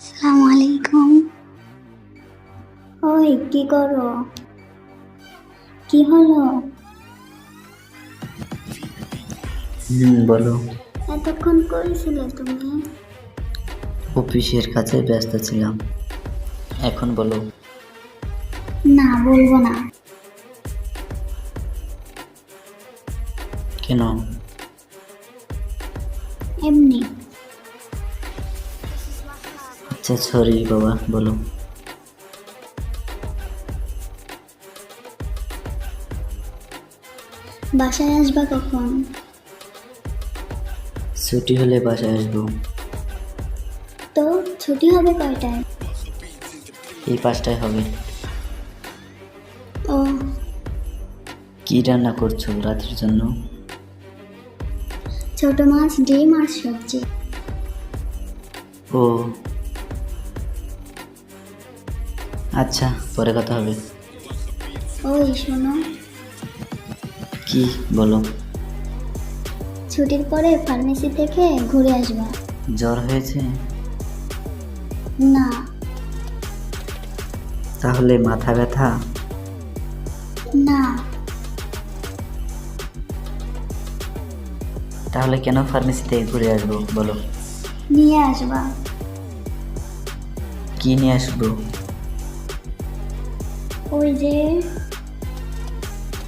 আসসালামু আলাইকুম। ওই কি করো? কি হলো? হুম বলো। এতক্ষণ করেছিলে তুমি? অফিসের কাছে ব্যস্ত ছিলাম। এখন বলো। না বলব না। কেন? এমনি। আচ্ছা সরি বাবা বলো। বাসায় আসবা কখন? ছুটি হলে বাসায় আসব। তো ছুটি হবে কয়টায়? এই পাঁচটায় হবে। ও। কি রান্না করছ রাতের জন্য? ছোট মাছ ডিম আর সবজি। ও আচ্ছা পরে কথা হবে। ওই শোনো। কি? বলো। ছুটির পরে ফার্মেসি থেকে ঘুরে আসবা। জ্বর হয়েছে? না। তাহলে মাথা ব্যথা? না। তাহলে কেন ফার্মেসিতে ঘুরে আসব? বলো। নিয়ে আসবা। কি নিয়ে আসব? ওই যে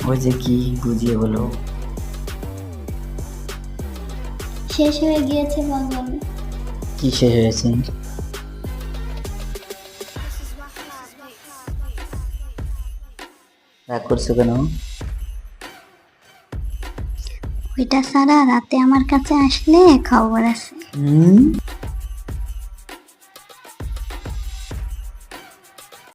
ওই যে কি বুঝিয়ে বলো। শেষ হয়ে গিয়েছে পাগল কি শেষ হয়েছে? রাগ করছ কেন? ওইটা সারা রাতে আমার কাছে আসলে খবর আছে। হুম?